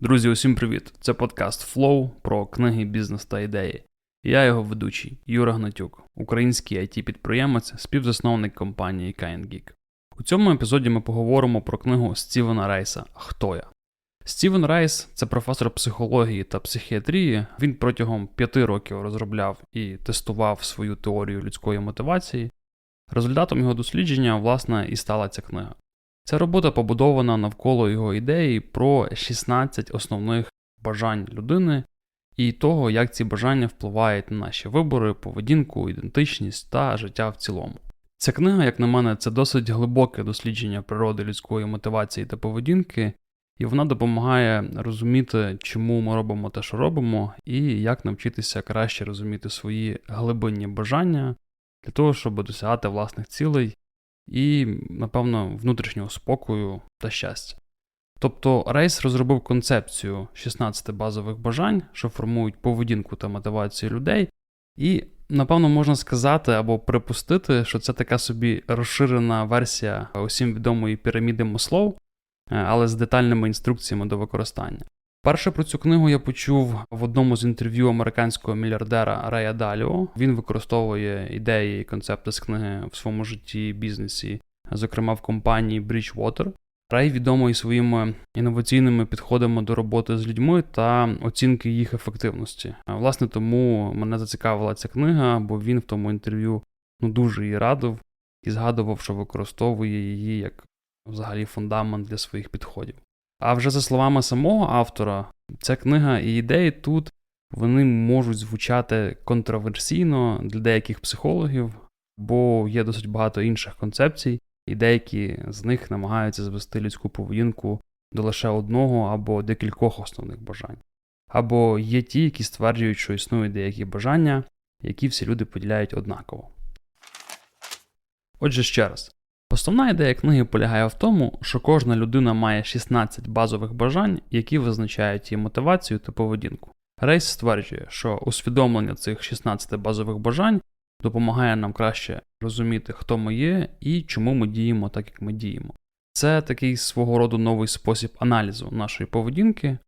Друзі, усім привіт! Це подкаст Flow про книги, бізнес та ідеї. Я його ведучий Юра Гнатюк, український it підприємець співзасновник компанії KindGeek. У цьому епізоді ми поговоримо про книгу Стівена Рейса Хто я. Стівен Рейс це професор психології та психіатрії. Він протягом п'яти років розробляв і тестував свою теорію людської мотивації. Результатом його дослідження, власне, і стала ця книга. Ця робота побудована навколо його ідеї про 16 основних бажань людини і того, як ці бажання впливають на наші вибори, поведінку, ідентичність та життя в цілому. Ця книга, як на мене, це досить глибоке дослідження природи людської мотивації та поведінки, і вона допомагає розуміти, чому ми робимо те, що робимо, і як навчитися краще розуміти свої глибинні бажання для того, щоб досягати власних цілей і, напевно, внутрішнього спокою та щастя. Тобто Рейс розробив концепцію 16 базових бажань, що формують поведінку та мотивацію людей, і, напевно, можна сказати або припустити, що це така собі розширена версія усім відомої піраміди Мослоу, але з детальними інструкціями до використання. Перше про цю книгу я почув в одному з інтерв'ю американського мільярдера Рея Даліо. Він використовує ідеї і концепти з книги в своєму житті бізнесі, зокрема в компанії Bridgewater. Рей відомий своїми інноваційними підходами до роботи з людьми та оцінки їх ефективності. Власне, тому мене зацікавила ця книга, бо він в тому інтерв'ю ну дуже її радив і згадував, що використовує її як взагалі фундамент для своїх підходів. А вже за словами самого автора, ця книга і ідеї тут вони можуть звучати контроверсійно для деяких психологів, бо є досить багато інших концепцій, і деякі з них намагаються звести людську поведінку до лише одного або декількох основних бажань. Або є ті, які стверджують, що існують деякі бажання, які всі люди поділяють однаково. Отже, ще раз, Основна ідея книги полягає в тому, що кожна людина має 16 базових бажань, які визначають її мотивацію та поведінку. Рейс стверджує, що усвідомлення цих 16 базових бажань допомагає нам краще розуміти, хто ми є і чому ми діємо так, як ми діємо. Це такий свого роду новий спосіб аналізу нашої поведінки.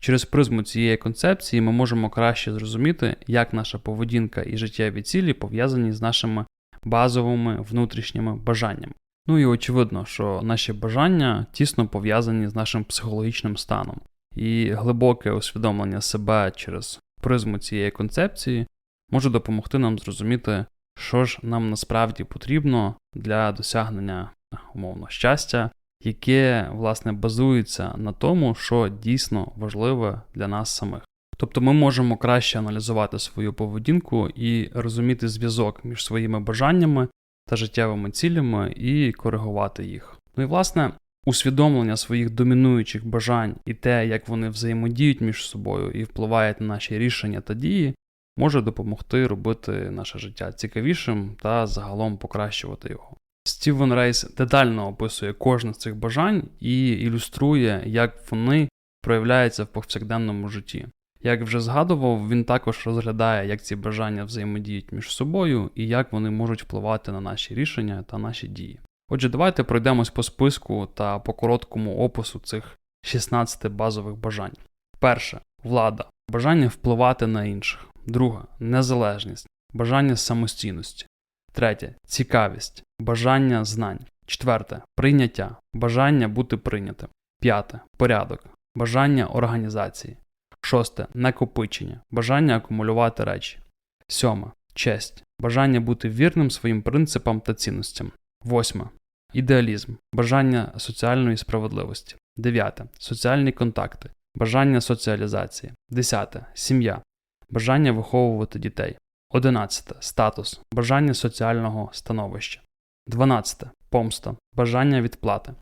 Через призму цієї концепції ми можемо краще зрозуміти, як наша поведінка і життєві цілі пов'язані з нашими базовими внутрішніми бажаннями. Ну і очевидно, що наші бажання тісно пов'язані з нашим психологічним станом, і глибоке усвідомлення себе через призму цієї концепції може допомогти нам зрозуміти, що ж нам насправді потрібно для досягнення умовно щастя, яке власне базується на тому, що дійсно важливе для нас самих. Тобто ми можемо краще аналізувати свою поведінку і розуміти зв'язок між своїми бажаннями та життєвими цілями і коригувати їх. Ну і власне усвідомлення своїх домінуючих бажань і те, як вони взаємодіють між собою і впливають на наші рішення та дії, може допомогти робити наше життя цікавішим та загалом покращувати його. Стівен Рейс детально описує кожне з цих бажань і ілюструє, як вони проявляються в повсякденному житті. Як вже згадував, він також розглядає, як ці бажання взаємодіють між собою і як вони можуть впливати на наші рішення та наші дії. Отже, давайте пройдемось по списку та по короткому опису цих 16 базових бажань. Перше влада, бажання впливати на інших. Друге незалежність, бажання самостійності. Третє цікавість, бажання знань. Четверте прийняття, бажання бути прийнятим. П'яте порядок, бажання організації. Шосте накопичення, бажання акумулювати речі. Сьоме честь, бажання бути вірним своїм принципам та цінностям. Восьме ідеалізм, бажання соціальної справедливості. Дев'яте соціальні контакти, бажання соціалізації. Десяте сім'я, бажання виховувати дітей. Одинадцяте статус, бажання соціального становища. Дванадцяте помста, бажання відплати.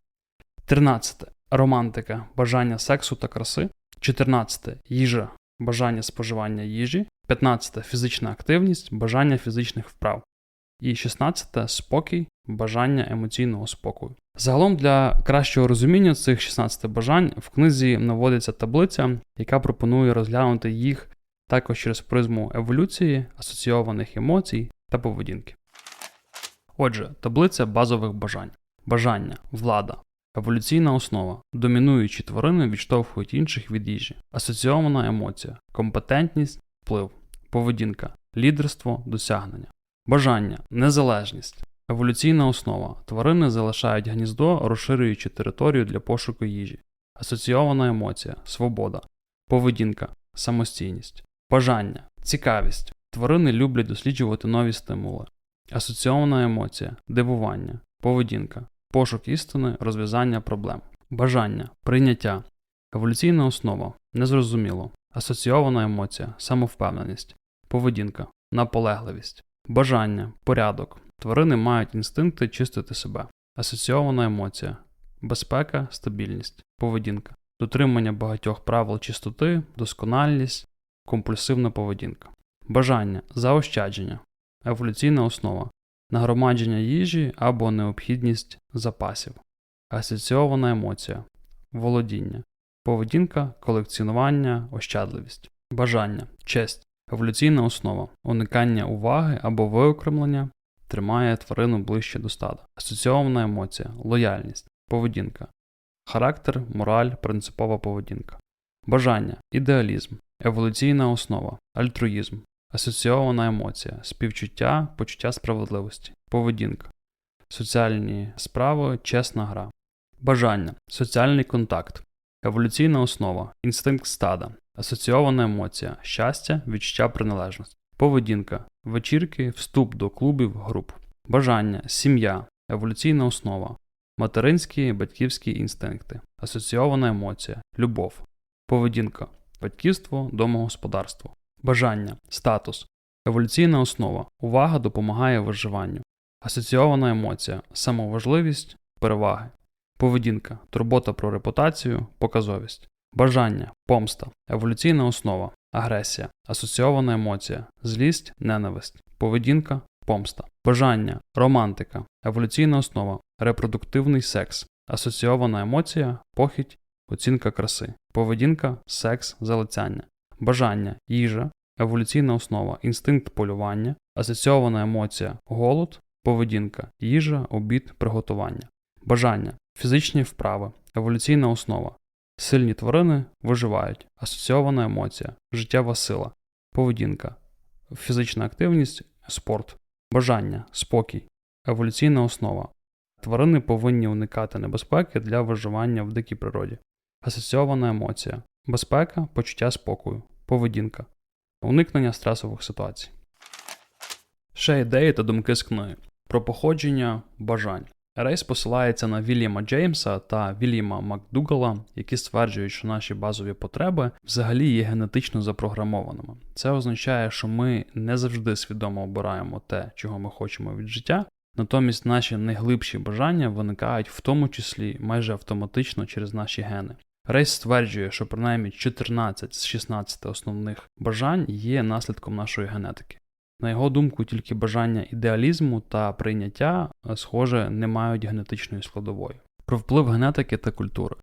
Тринадцяте романтика, бажання сексу та краси. 14. Їжа, бажання споживання їжі. 15. Фізична активність, бажання фізичних вправ. І 16. Спокій, бажання емоційного спокою. Загалом для кращого розуміння цих 16 бажань в книзі наводиться таблиця, яка пропонує розглянути їх також через призму еволюції, асоційованих емоцій та поведінки. Отже, таблиця базових бажань: бажання, влада, Еволюційна основа. Домінуючі тварини відштовхують інших від їжі. Асоційована емоція, компетентність, вплив, поведінка, лідерство, досягнення. Бажання, незалежність. Еволюційна основа. Тварини залишають гніздо, розширюючи територію для пошуку їжі. Асоційована емоція, свобода, поведінка, самостійність. Бажання, цікавість. Тварини люблять досліджувати нові стимули. Асоційована емоція, дивування, поведінка, пошук істини, розв'язання проблем. Бажання, прийняття. Еволюційна основа, незрозуміло. Асоційована емоція, самовпевненість, поведінка, наполегливість. Бажання, порядок. Тварини мають інстинкти чистити себе. Асоційована емоція, безпека, стабільність, поведінка, дотримання багатьох правил чистоти, доскональність, компульсивна поведінка. Бажання, заощадження, еволюційна основа, нагромадження їжі або необхідність запасів, асоційована емоція, володіння, поведінка, колекціонування, ощадливість, бажання, честь, еволюційна основа, уникання уваги або виокремлення тримає тварину ближче до стада, асоційована емоція, лояльність, поведінка, характер, мораль, принципова поведінка, бажання, ідеалізм, еволюційна основа, альтруїзм, асоційована емоція, співчуття, почуття справедливості, поведінка, соціальні справи, чесна гра, бажання, соціальний контакт, еволюційна основа, інстинкт стада, асоційована емоція, щастя, відчуття приналежності, поведінка, вечірки, вступ до клубів, груп, бажання, сім'я, еволюційна основа, материнські батьківські інстинкти, асоційована емоція, любов, поведінка, батьківство, домогосподарство, бажання, статус, еволюційна основа, увага допомагає виживанню, асоційована емоція, самоважливість, переваги, поведінка, турбота про репутацію, показовість, бажання, помста, еволюційна основа, агресія, асоційована емоція, злість, ненависть, поведінка, помста, бажання, романтика, еволюційна основа, репродуктивний секс, асоційована емоція, похідь, оцінка краси, поведінка, секс, залицяння, бажання, їжа, еволюційна основа, інстинкт полювання, асоційована емоція, голод, поведінка, їжа, обід, приготування, бажання, фізичні вправи, еволюційна основа. Сильні тварини виживають, асоційована емоція, життєва сила, поведінка, фізична активність, спорт, бажання, спокій, еволюційна основа. Тварини повинні уникати небезпеки для виживання в дикій природі. Асоційована емоція, безпека, почуття спокою, поведінка, уникнення стресових ситуацій. Ще ідеї та думки з книги про походження бажань. Рейс посилається на Вільяма Джеймса та Вільяма Макдугала, які стверджують, що наші базові потреби взагалі є генетично запрограмованими. Це означає, що ми не завжди свідомо обираємо те, чого ми хочемо від життя, натомість наші найглибші бажання виникають в тому числі майже автоматично через наші гени. Рейс стверджує, що принаймні 14 з 16 основних бажань є наслідком нашої генетики. На його думку, тільки бажання ідеалізму та прийняття, схоже, не мають генетичної складової. Про вплив генетики та культури.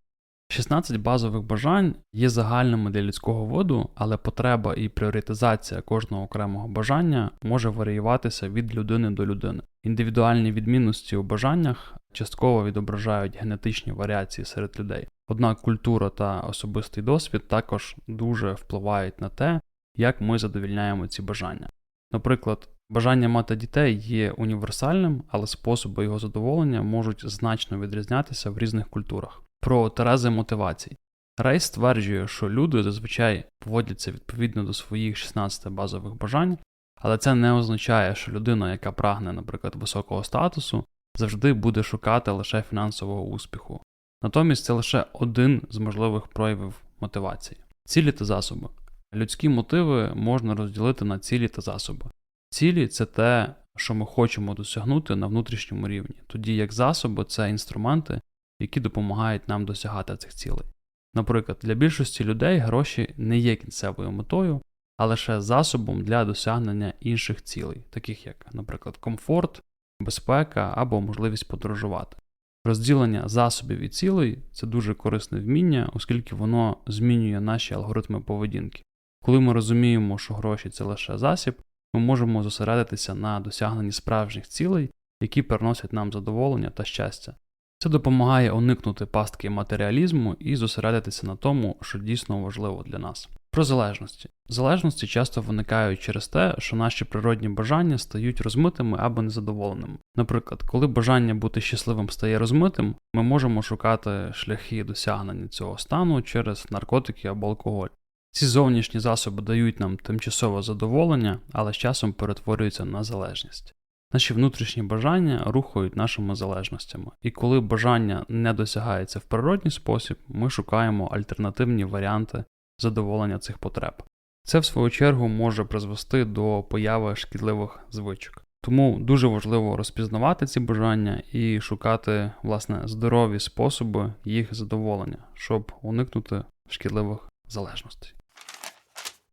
16 базових бажань є загальними для людського виду, але потреба і пріоритизація кожного окремого бажання може варіюватися від людини до людини. Індивідуальні відмінності у бажаннях частково відображають генетичні варіації серед людей. Однак культура та особистий досвід також дуже впливають на те, як ми задовільняємо ці бажання. Наприклад, бажання мати дітей є універсальним, але способи його задоволення можуть значно відрізнятися в різних культурах. Про терези мотивацій. Рейс стверджує, що люди зазвичай поводяться відповідно до своїх 16 базових бажань, але це не означає, що людина, яка прагне, наприклад, високого статусу, завжди буде шукати лише фінансового успіху. Натомість це лише один з можливих проявів мотивації. Цілі та засоби. Людські мотиви можна розділити на цілі та засоби. Цілі це те, що ми хочемо досягнути на внутрішньому рівні, тоді як засоби це інструменти, які допомагають нам досягати цих цілей. Наприклад, для більшості людей гроші не є кінцевою метою, а лише засобом для досягнення інших цілей, таких як, наприклад, комфорт, безпека або можливість подорожувати. Розділення засобів і цілей це дуже корисне вміння, оскільки воно змінює наші алгоритми поведінки. Коли ми розуміємо, що гроші це лише засіб, ми можемо зосередитися на досягненні справжніх цілей, які приносять нам задоволення та щастя, Це допомагає уникнути пастки матеріалізму і зосередитися на тому, що дійсно важливо для нас. Про залежності. Залежності часто виникають через те, що наші природні бажання стають розмитими або незадоволеними. Наприклад, коли бажання бути щасливим стає розмитим, ми можемо шукати шляхи досягнення цього стану через наркотики або алкоголь. Ці зовнішні засоби дають нам тимчасове задоволення, але з часом перетворюються на залежність. Наші внутрішні бажання рухають нашими залежностями, і коли бажання не досягається в природній спосіб, ми шукаємо альтернативні варіанти задоволення цих потреб. Це, в свою чергу, може призвести до появи шкідливих звичок. Тому дуже важливо розпізнавати ці бажання і шукати власне здорові способи їх задоволення, щоб уникнути шкідливих залежностей.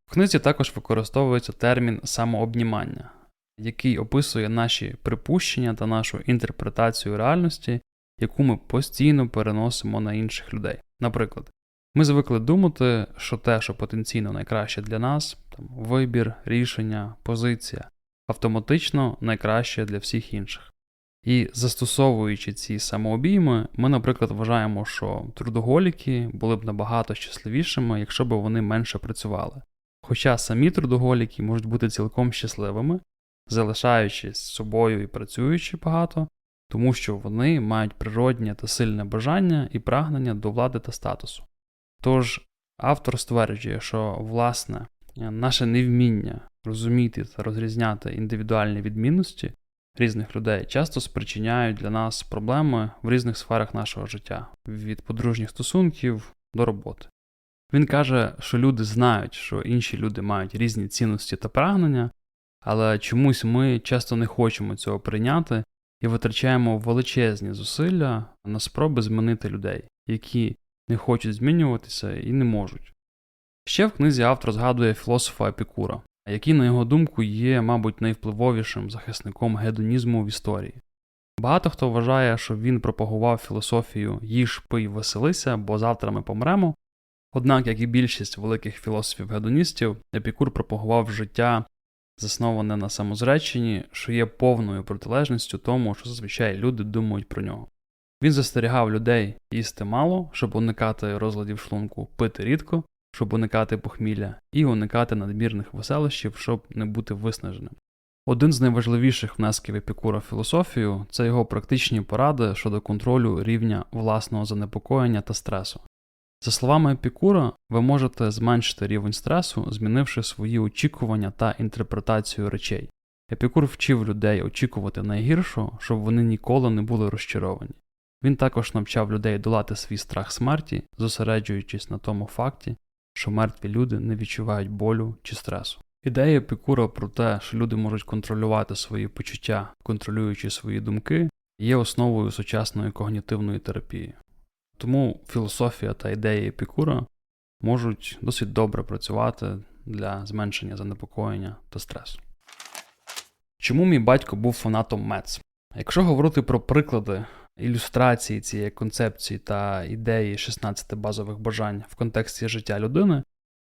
В книзі також використовується термін самообнімання, який описує наші припущення та нашу інтерпретацію реальності, яку ми постійно переносимо на інших людей. Наприклад, ми звикли думати, що те, що потенційно найкраще для нас, там, вибір, рішення, позиція, автоматично найкраще для всіх інших. І застосовуючи ці самообійми, ми, наприклад, вважаємо, що трудоголіки були б набагато щасливішими, якщо б вони менше працювали. Хоча самі трудоголіки можуть бути цілком щасливими, залишаючись собою і працюючи багато, тому що вони мають природнє та сильне бажання і прагнення до влади та статусу. Тож автор стверджує, що власне наше невміння розуміти та розрізняти індивідуальні відмінності різних людей часто спричиняють для нас проблеми в різних сферах нашого життя, від подружніх стосунків до роботи. Він каже, що люди знають, що інші люди мають різні цінності та прагнення, але чомусь ми часто не хочемо цього прийняти і витрачаємо величезні зусилля на спроби змінити людей, які не хочуть змінюватися і не можуть. Ще в книзі автор згадує філософа Епікура, який, на його думку, є, мабуть, найвпливовішим захисником гедонізму в історії. Багато хто вважає, що він пропагував філософію їж, пий, веселися, бо завтра ми помремо. Однак, як і більшість великих філософів-гедоністів, Епікур пропагував життя, засноване на самозреченні, що є повною протилежністю тому, що зазвичай люди думають про нього. Він застерігав людей їсти мало, щоб уникати розладів шлунку, пити рідко, щоб уникати похмілля, і уникати надмірних веселощів, щоб не бути виснаженим. Один з найважливіших внесків епікура в філософію це його практичні поради щодо контролю рівня власного занепокоєння та стресу. За словами Епікура, ви можете зменшити рівень стресу, змінивши свої очікування та інтерпретацію речей. Епікур вчив людей очікувати найгіршого, щоб вони ніколи не були розчаровані. Він також навчав людей долати свій страх смерті, зосереджуючись на тому факті, що мертві люди не відчувають болю чи стресу. Ідея Епікура про те, що люди можуть контролювати свої почуття, контролюючи свої думки, є основою сучасної когнітивної терапії. Тому філософія та ідеї Епікура можуть досить добре працювати для зменшення занепокоєння та стресу. Чому мій батько був фанатом Мец? Якщо говорити про приклади ілюстрації цієї концепції та ідеї 16 базових бажань в контексті життя людини,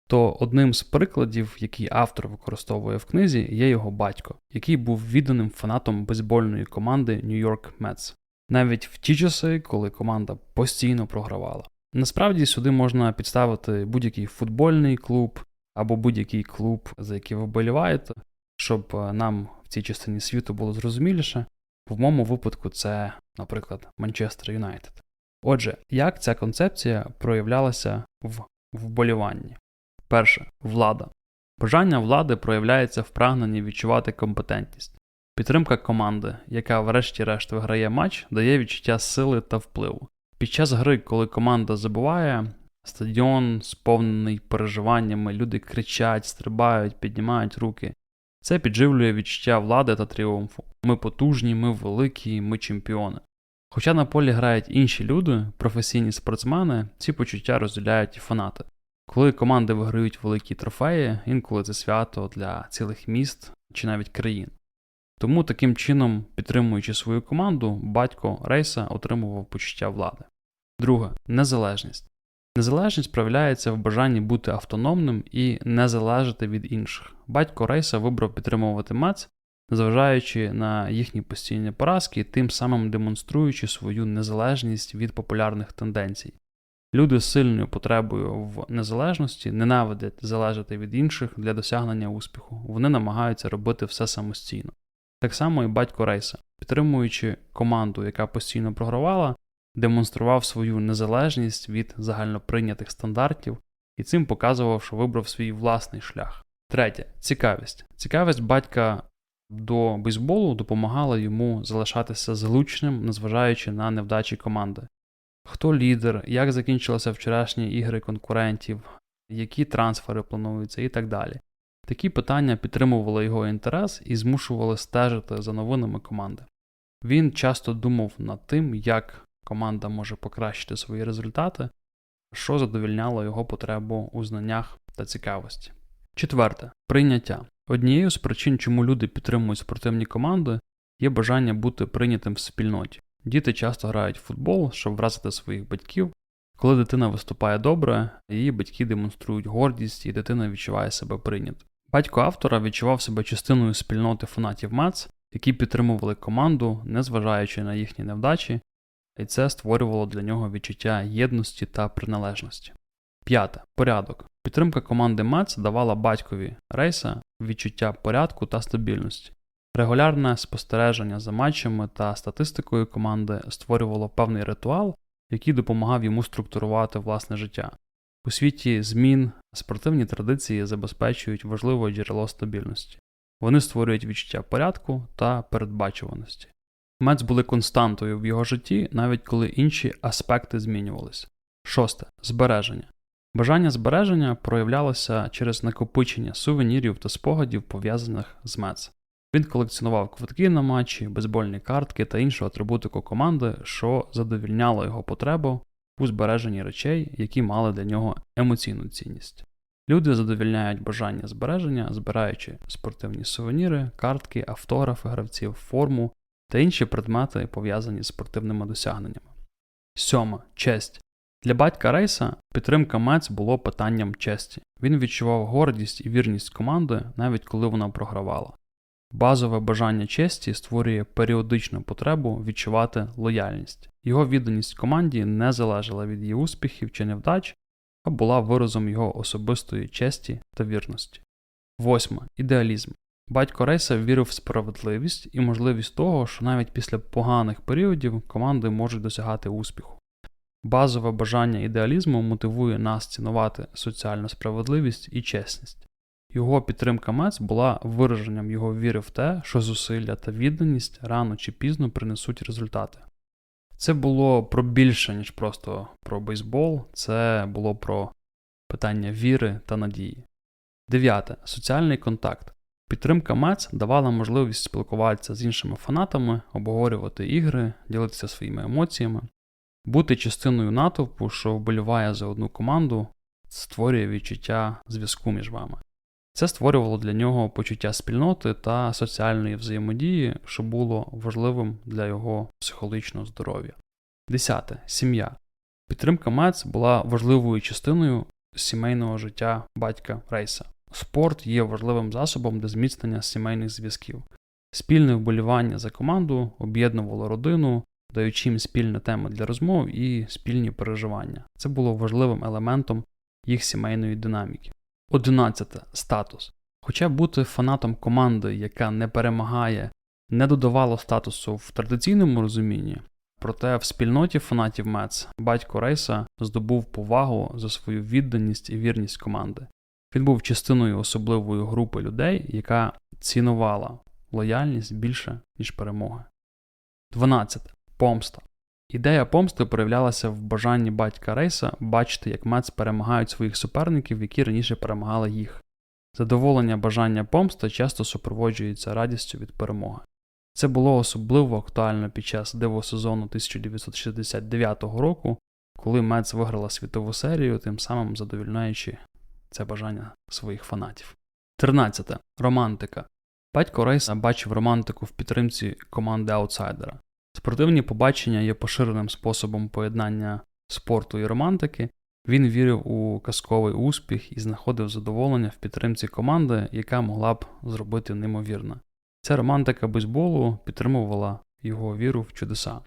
то одним з прикладів, який автор використовує в книзі, є його батько, який був відданим фанатом бейсбольної команди York Mets, навіть в ті часи, коли команда постійно програвала. Насправді сюди можна підставити будь-який футбольний клуб або будь-який клуб, за який ви вболіваєте, щоб нам в цій частині світу було зрозуміліше. В моєму випадку це, наприклад, Манчестер Юнайтед. Отже, як ця концепція проявлялася в вболіванні? Перше влада. Бажання влади проявляється в прагненні відчувати компетентність. Підтримка команди, яка врешті-решт виграє матч, дає відчуття сили та впливу. Під час гри, коли команда забуває, стадіон сповнений переживаннями, люди кричать, стрибають, піднімають руки. Це підживлює відчуття влади та тріумфу. Ми потужні, ми великі, ми чемпіони. Хоча на полі грають інші люди, професійні спортсмени, ці почуття розділяють і фанати. Коли команди виграють великі трофеї, інколи це свято для цілих міст чи навіть країн. Тому таким чином, підтримуючи свою команду, батько Рейса отримував почуття влади. Друге незалежність. Незалежність проявляється в бажанні бути автономним і не залежати від інших. Батько Рейса вибрав підтримувати Мец, незважаючи на їхні постійні поразки, тим самим демонструючи свою незалежність від популярних тенденцій. Люди з сильною потребою в незалежності ненавидять залежати від інших для досягнення успіху. Вони намагаються робити все самостійно. Так само і батько Рейса, підтримуючи команду, яка постійно програвала, демонстрував свою незалежність від загальноприйнятих стандартів і цим показував, що вибрав свій власний шлях. Третє цікавість. Цікавість батька до бейсболу допомагала йому залишатися злучним, незважаючи на невдачі команди. Хто лідер, як закінчилися вчорашні ігри конкурентів, які трансфери плануються і так далі. Такі питання підтримували його інтерес і змушували стежити за новинами команди. Він часто думав над тим, як команда може покращити свої результати, що задовільняло його потребу у знаннях та цікавості. Четверте прийняття. Однією з причин, чому люди підтримують спортивні команди, є бажання бути прийнятим в спільноті. Діти часто грають в футбол, щоб вразити своїх батьків. Коли дитина виступає добре, її батьки демонструють гордість і дитина відчуває себе прийнято. Батько автора відчував себе частиною спільноти фанатів Мец, які підтримували команду, незважаючи на їхні невдачі, і це створювало для нього відчуття єдності та приналежності. П'яте порядок. Підтримка команди Мец давала батькові рейса відчуття порядку та стабільності. Регулярне спостереження за матчами та статистикою команди створювало певний ритуал, який допомагав йому структурувати власне життя. У світі змін спортивні традиції забезпечують важливе джерело стабільності. Вони створюють відчуття порядку та передбачуваності. Мец були константою в його житті, навіть коли інші аспекти змінювалися. Шосте збереження. Бажання збереження проявлялося через накопичення сувенірів та спогадів, пов'язаних з Мец. Він колекціонував квитки на матчі, бейсбольні картки та іншу атрибутику команди, що задовільняло його потребу у збереженні речей, які мали для нього емоційну цінність. Люди задовільняють бажання збереження, збираючи спортивні сувеніри, картки, автографи гравців, форму та інші предмети, пов'язані з спортивними досягненнями. Сьома честь. Для батька Рейса підтримка Мец було питанням честі. Він відчував гордість і вірність команди, навіть коли вона програвала. Базове бажання честі створює періодичну потребу відчувати лояльність. Його відданість команді не залежала від її успіхів чи невдач, а була виразом його особистої честі та вірності. Восьме. Ідеалізм. Батько Рейса вірив в справедливість і можливість того, що навіть після поганих періодів команди можуть досягати успіху. Базове бажання ідеалізму мотивує нас цінувати соціальну справедливість і чесність. Його підтримка Мец була вираженням його віри в те, що зусилля та відданість рано чи пізно принесуть результати. Це було про більше, ніж просто про бейсбол, це було про питання віри та надії. Дев'яте. Соціальний контакт. Підтримка Мец давала можливість спілкуватися з іншими фанатами, обговорювати ігри, ділитися своїми емоціями. Бути частиною натовпу, що вболіває за одну команду, створює відчуття зв'язку між вами. Це створювало для нього почуття спільноти та соціальної взаємодії, що було важливим для його психологічного здоров'я. Десяте. Сім'я. Підтримка Мец була важливою частиною сімейного життя батька Рейса. Спорт є важливим засобом для зміцнення сімейних зв'язків. Спільне вболівання за команду об'єднувало родину, даючи їм спільні теми для розмов і спільні переживання. Це було важливим елементом їх сімейної динаміки. 11. Статус. Хоча бути фанатом команди, яка не перемагає, не додавало статусу в традиційному розумінні, проте в спільноті фанатів Мец батько Рейса здобув повагу за свою відданість і вірність команди. Він був частиною особливої групи людей, яка цінувала лояльність більше, ніж перемоги. 12. Помста. Ідея помсти проявлялася в бажанні батька Рейса бачити, як Мец перемагають своїх суперників, які раніше перемагали їх. Задоволення бажання помсти часто супроводжується радістю від перемоги. Це було особливо актуально під час дивосезону 1969 року, коли Мец виграла світову серію, тим самим задовільняючи це бажання своїх фанатів. 13. Романтика. Батько Рейса бачив романтику в підтримці команди аутсайдера. Спортивні побачення є поширеним способом поєднання спорту і романтики. Він вірив у казковий успіх і знаходив задоволення в підтримці команди, яка могла б зробити неймовірне. Ця романтика бейсболу підтримувала його віру в чудеса.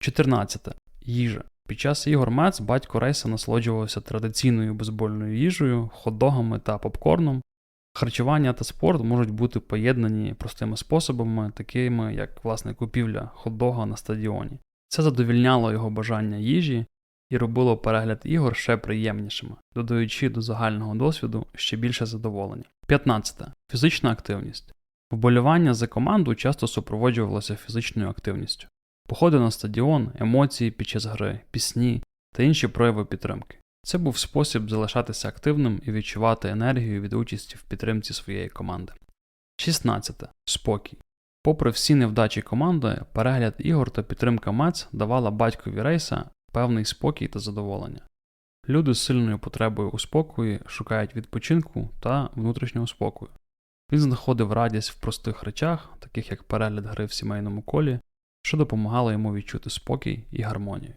14. Їжа. Під час ігор Мец батько Рейса насолоджувався традиційною бейсбольною їжею, хот-догами та попкорном. Харчування та спорт можуть бути поєднані простими способами, такими як власне купівля хот-дога на стадіоні. Це задовільняло його бажання їжі і робило перегляд ігор ще приємнішими, додаючи до загального досвіду ще більше задоволення. 15. Фізична активність. Вболівання за команду часто супроводжувалося фізичною активністю. Походи на стадіон, емоції під час гри, пісні та інші прояви підтримки. Це був спосіб залишатися активним і відчувати енергію від участі в підтримці своєї команди. 16. Спокій. Попри всі невдачі команди, перегляд ігор та підтримка Мец давала батькові рейса певний спокій та задоволення. Люди з сильною потребою у спокої шукають відпочинку та внутрішнього спокою. Він знаходив радість в простих речах, таких як перегляд гри в сімейному колі, що допомагало йому відчути спокій і гармонію.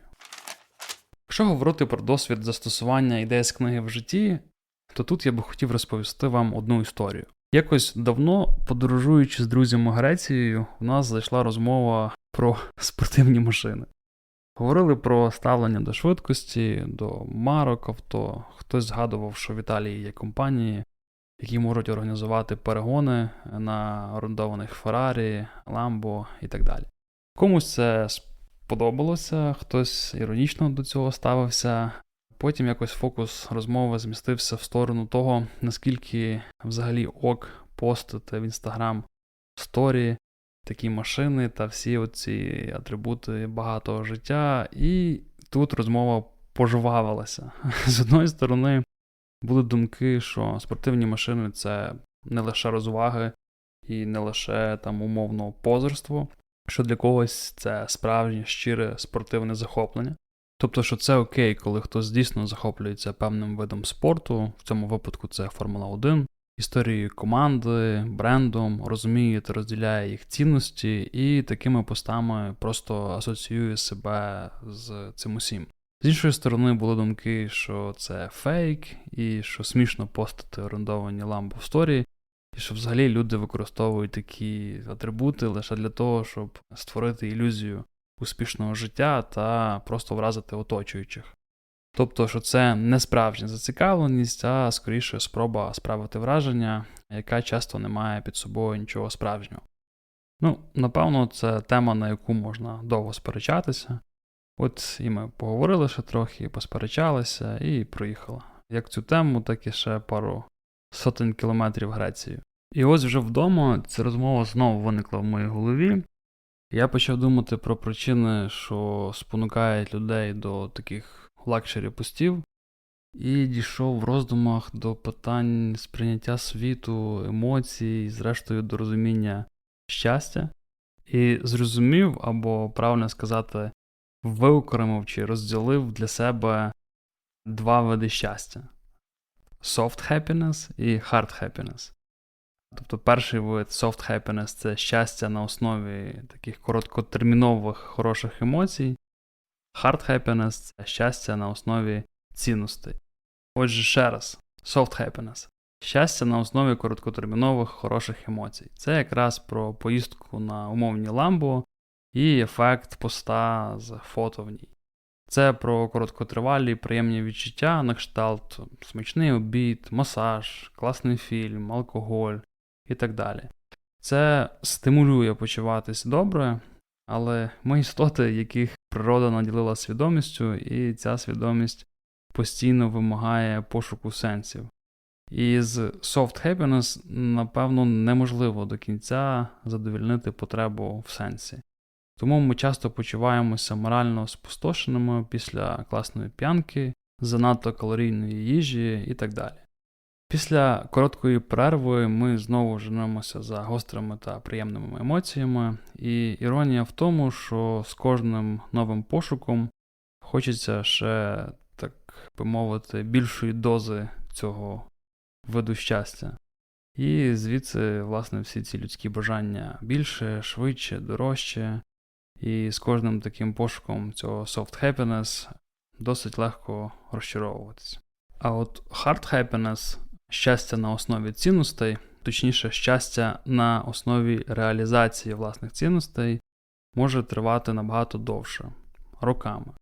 Якщо говорити про досвід застосування ідеї з книги в житті, то тут я би хотів розповісти вам одну історію. Якось давно, подорожуючи з друзями Грецією, у нас зайшла розмова про спортивні машини. Говорили про ставлення до швидкості, до марок авто. Хтось згадував, що в Італії є компанії, які можуть організувати перегони на орендованих Феррарі, Ламбо і так далі. Комусь це сподобалося, хтось іронічно до цього ставився. Потім якось фокус розмови змістився в сторону того, наскільки взагалі ок постити в інстаграм сторі такі машини та всі оці атрибути багатого життя. І тут розмова пожвавилася. З одної сторони, були думки, що спортивні машини це не лише розваги і не лише там умовно позорство, що для когось це справжнє щире спортивне захоплення. Тобто, що це окей, коли хтось дійсно захоплюється певним видом спорту, в цьому випадку це Формула 1, історією команди, брендом, розуміє та розділяє їх цінності, і такими постами просто асоціює себе з цим усім. З іншої сторони, були думки, що це фейк, і що смішно постати орендовані ламбо в сторі, і що взагалі люди використовують такі атрибути лише для того, щоб створити ілюзію успішного життя та просто вразити оточуючих. Тобто, що це не справжня зацікавленість, а скоріше спроба справити враження, яка часто не має під собою нічого справжнього. Ну, напевно, це тема, на яку можна довго сперечатися. От і ми поговорили ще трохи, посперечалися і проїхали. Як цю тему, так і ще пару сотень кілометрів Греції. І ось вже вдома ця розмова знову виникла в моїй голові. Я почав думати про причини, що спонукають людей до таких лакшері постів, і дійшов в роздумах до питань сприйняття світу, емоцій, зрештою до розуміння щастя, і зрозумів, або правильно сказати, виокремив чи розділив для себе два види щастя: soft happiness і hard happiness. Тобто перший вид soft happiness це щастя на основі таких короткотермінових хороших емоцій. Hard happiness це щастя на основі цінностей. Отже, ще раз, soft happiness. Щастя на основі короткотермінових хороших емоцій. Це якраз про поїздку на умовні ламбо і ефект поста з фото в ній. Це про короткотривалі приємні відчуття на кшталт, смачний обід, масаж, класний фільм, алкоголь і так далі. Це стимулює почуватись добре, але ми істоти, яких природа наділила свідомістю, і ця свідомість постійно вимагає пошуку сенсів. І з soft happiness, напевно, неможливо до кінця задовільнити потребу в сенсі. Тому ми часто почуваємося морально спустошеними після класної п'янки, занадто калорійної їжі і так далі. Після короткої перерви ми знову женемося за гострими та приємними емоціями, і іронія в тому, що з кожним новим пошуком хочеться ще, так би мовити, більшої дози цього виду щастя. І звідси, власне, всі ці людські бажання більше, швидше, дорожче. І з кожним таким пошуком цього soft happiness досить легко розчаровуватися. А от hard happiness щастя на основі цінностей, точніше, щастя на основі реалізації власних цінностей може тривати набагато довше роками.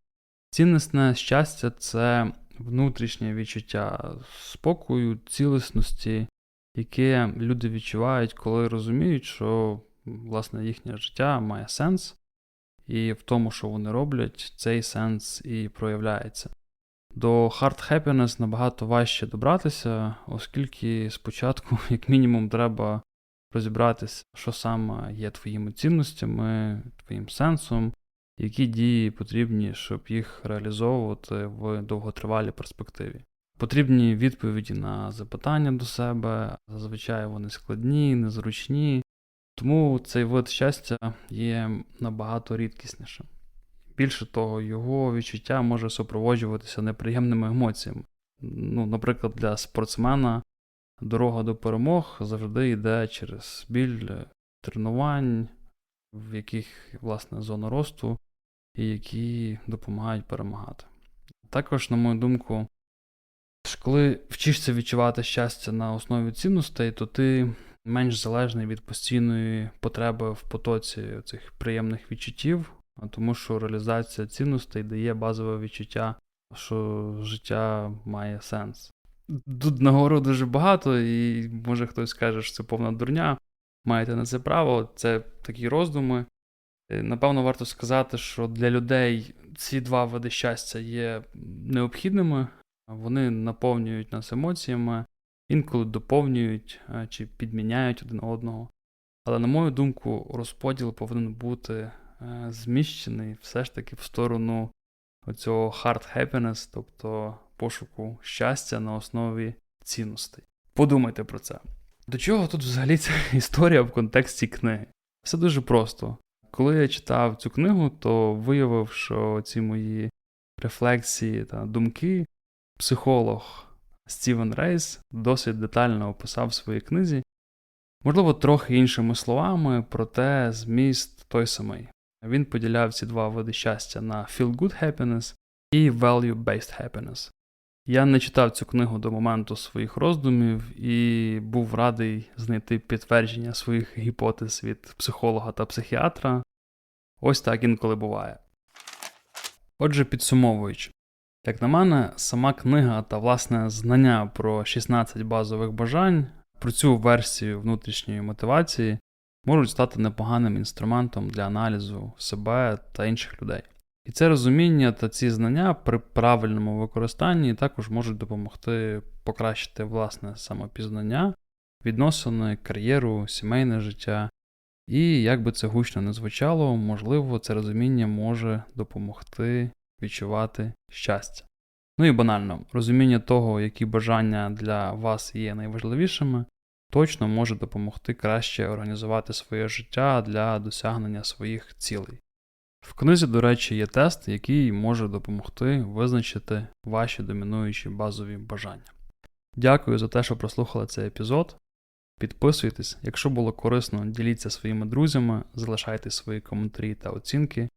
Цінностне щастя це внутрішнє відчуття спокою, цілісності, яке люди відчувають, коли розуміють, що власне їхнє життя має сенс, і в тому, що вони роблять, цей сенс і проявляється. До hard happiness набагато важче добратися, оскільки спочатку, як мінімум, треба розібратися, що саме є твоїми цінностями, твоїм сенсом, які дії потрібні, щоб їх реалізовувати в довготривалій перспективі. Потрібні відповіді на запитання до себе, зазвичай вони складні, незручні, тому цей вид щастя є набагато рідкіснішим. Більше того, його відчуття може супроводжуватися неприємними емоціями. Ну, наприклад, для спортсмена дорога до перемог завжди йде через біль тренувань, в яких власне зона росту, і які допомагають перемагати. Також, на мою думку, коли вчишся відчувати щастя на основі цінностей, то ти менш залежний від постійної потреби в потоці цих приємних відчуттів, тому що реалізація цінностей дає базове відчуття, що життя має сенс. Тут наговору дуже багато, і може хтось скаже, що це повна дурня. Маєте на це право, це такі роздуми. Напевно, варто сказати, що для людей ці два види щастя є необхідними, вони наповнюють нас емоціями, інколи доповнюють чи підміняють один одного. Але, на мою думку, розподіл повинен бути зміщений все ж таки в сторону оцього hard happiness, тобто пошуку щастя на основі цінностей. Подумайте про це. До чого тут взагалі ця історія в контексті книги? Все дуже просто. Коли я читав цю книгу, то виявив, що ці мої рефлексії та думки психолог Стівен Рейс досить детально описав в своїй книзі, можливо, трохи іншими словами, проте зміст той самий. Він поділяв ці два види щастя на feel-good happiness і value-based happiness. Я не читав цю книгу до моменту своїх роздумів і був радий знайти підтвердження своїх гіпотез від психолога та психіатра. Ось так інколи буває. Отже, підсумовуючи, як на мене, сама книга та власне знання про 16 базових бажань, про цю версію внутрішньої мотивації можуть стати непоганим інструментом для аналізу себе та інших людей. І це розуміння та ці знання при правильному використанні також можуть допомогти покращити власне самопізнання, відносини, кар'єру, сімейне життя. І як би це гучно не звучало, можливо, це розуміння може допомогти відчувати щастя. Ну і банально, розуміння того, які бажання для вас є найважливішими, точно може допомогти краще організувати своє життя для досягнення своїх цілей. В книзі, до речі, є тест, який може допомогти визначити ваші домінуючі базові бажання. Дякую за те, що прослухали цей епізод. Підписуйтесь, якщо було корисно, діліться своїми друзями, залишайте свої коментарі та оцінки.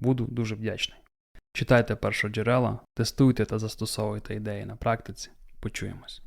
Буду дуже вдячний. Читайте першоджерела, тестуйте та застосовуйте ідеї на практиці. Почуємось.